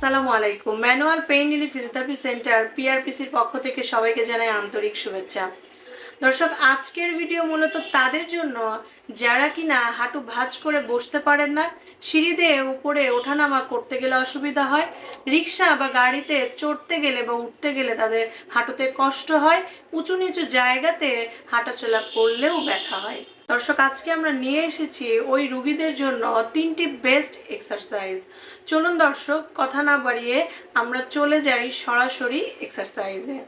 আসসালামু আলাইকুম। Manual pain relief physiotherapy centre পিআরপিসির পক্ষ থেকে সবাইকে জানাই আন্তরিক শুভেচ্ছা। দর্শক, আজকের ভিডিও মূলত তাদের জন্য, যারা কিনা হাঁটু ভাঁজ করে বসতে পারেন না, সিঁড়ি দিয়ে উপরে ওঠানামা করতে গেলে অসুবিধা হয়, রিক্সা বা গাড়িতে চড়তে গেলে বা উঠতে গেলে তাদের হাঁটুতে কষ্ট হয়, উঁচু নিচু জায়গাতে হাঁটাচলা করলেও ব্যথা হয়। দর্শক, আজকে আমরা নিয়ে এসেছি ওই রুগীদের জন্য তিনটি বেস্ট এক্সারসাইজ চলুন দর্শক, কথা না বাড়িয়ে আমরা চলে যাই সরাসরি এক্সারসাইজে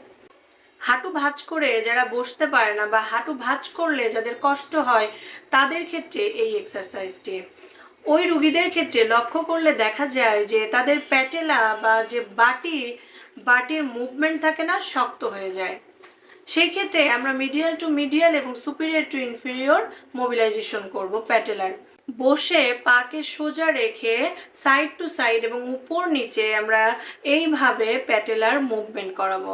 হাঁটু ভাঁজ করে যারা বসতে পারে না বা হাঁটু ভাঁজ করলে যাদের কষ্ট হয়, তাদের ক্ষেত্রে এই এক্সারসাইজটি ওই রুগীদের ক্ষেত্রে লক্ষ্য করলে দেখা যায় যে তাদের প্যাটেলা বা যে বাটি, বাটির মুভমেন্ট থাকে না, শক্ত হয়ে যায়। সেই ক্ষেত্রে আমরা মিডিয়াল টু মিডিয়াল এবং সুপিরিয়র টু ইনফিরিয়র মোবিলাইজেশন করব প্যাটেলার বসে পাকে সোজা রেখে সাইড টু সাইড এবং উপর নিচে আমরা এইভাবে প্যাটেলার মুভমেন্ট করাবো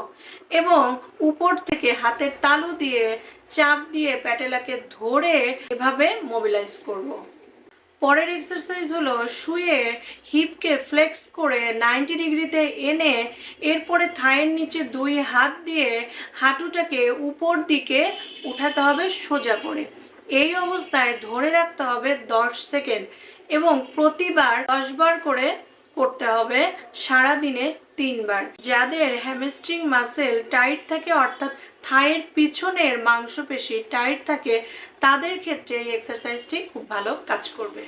এবং উপর থেকে হাতের তালু দিয়ে চাপ দিয়ে প্যাটেলাকে ধরে এভাবে মোবিলাইজ করব। পরের এক্সারসাইজ হলো শুয়ে হিপকে ফ্লেক্স করে নাইনটি ডিগ্রিতে এনে এরপরে থায়ের নিচে দুই হাত দিয়ে হাঁটুটাকে উপর দিকে উঠাতে হবে সোজা করে। এই অবস্থায় ধরে রাখতে হবে দশ সেকেন্ড এবং প্রতিবার দশবার করে করতে হবে সারা দিনে তিনবার, যাদের হ্যামস্ট্রিং মাসেল টাইট থাকে অর্থাৎ থায়ের পিছনের মাংসপেশি টাইট থাকে, তাদের ক্ষেত্রে এই এক্সারসাইজটি খুব ভালো কাজ করবে।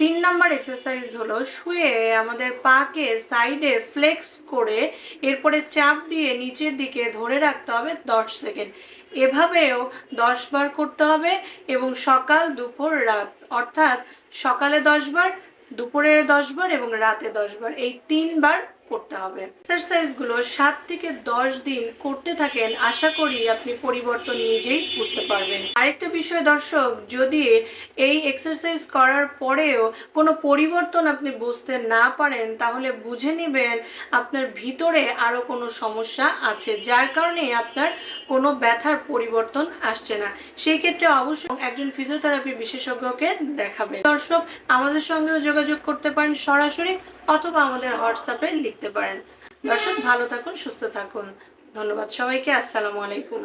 তিন নম্বর এক্সারসাইজ হলো শুয়ে আমাদের পাকে সাইডে ফ্লেক্স করে এরপরে চাপ দিয়ে নিচের দিকে ধরে রাখতে হবে দশ সেকেন্ড। এভাবেও দশ বার করতে হবে এবং সকাল, দুপুর, রাত, অর্থাৎ সকালে দশ বার, দুপুরে দশ বার এবং রাতে দশ বার, এই তিনবার করতে হবে। এক্সারসাইজগুলো সাত থেকে দশ দিন করতে থাকেন, আশা করি আপনি পরিবর্তন নিজেই বুঝতে পারবেন। আরেকটা বিষয় দর্শক, যদি এই এক্সারসাইজ করার পরেও কোনো পরিবর্তন আপনি বুঝতে না পারেন, তাহলে বুঝে নেবেন আপনার ভিতরে আরও কোনো সমস্যা আছে, যার কারণে আপনার কোনো ব্যথার পরিবর্তন আসছে না। সেই ক্ষেত্রে অবশ্যই একজন ফিজিওথেরাপি বিশেষজ্ঞকে দেখাবেন। দর্শক, আমাদের সঙ্গেও যোগাযোগ করতে পারেন সরাসরি। অথবা আমাদের হোয়াটসঅ্যাপে লিখতে পারেন। দর্শক ভালো থাকুন সুস্থ থাকুন। ধন্যবাদ সবাইকে। আসসালামু আলাইকুম।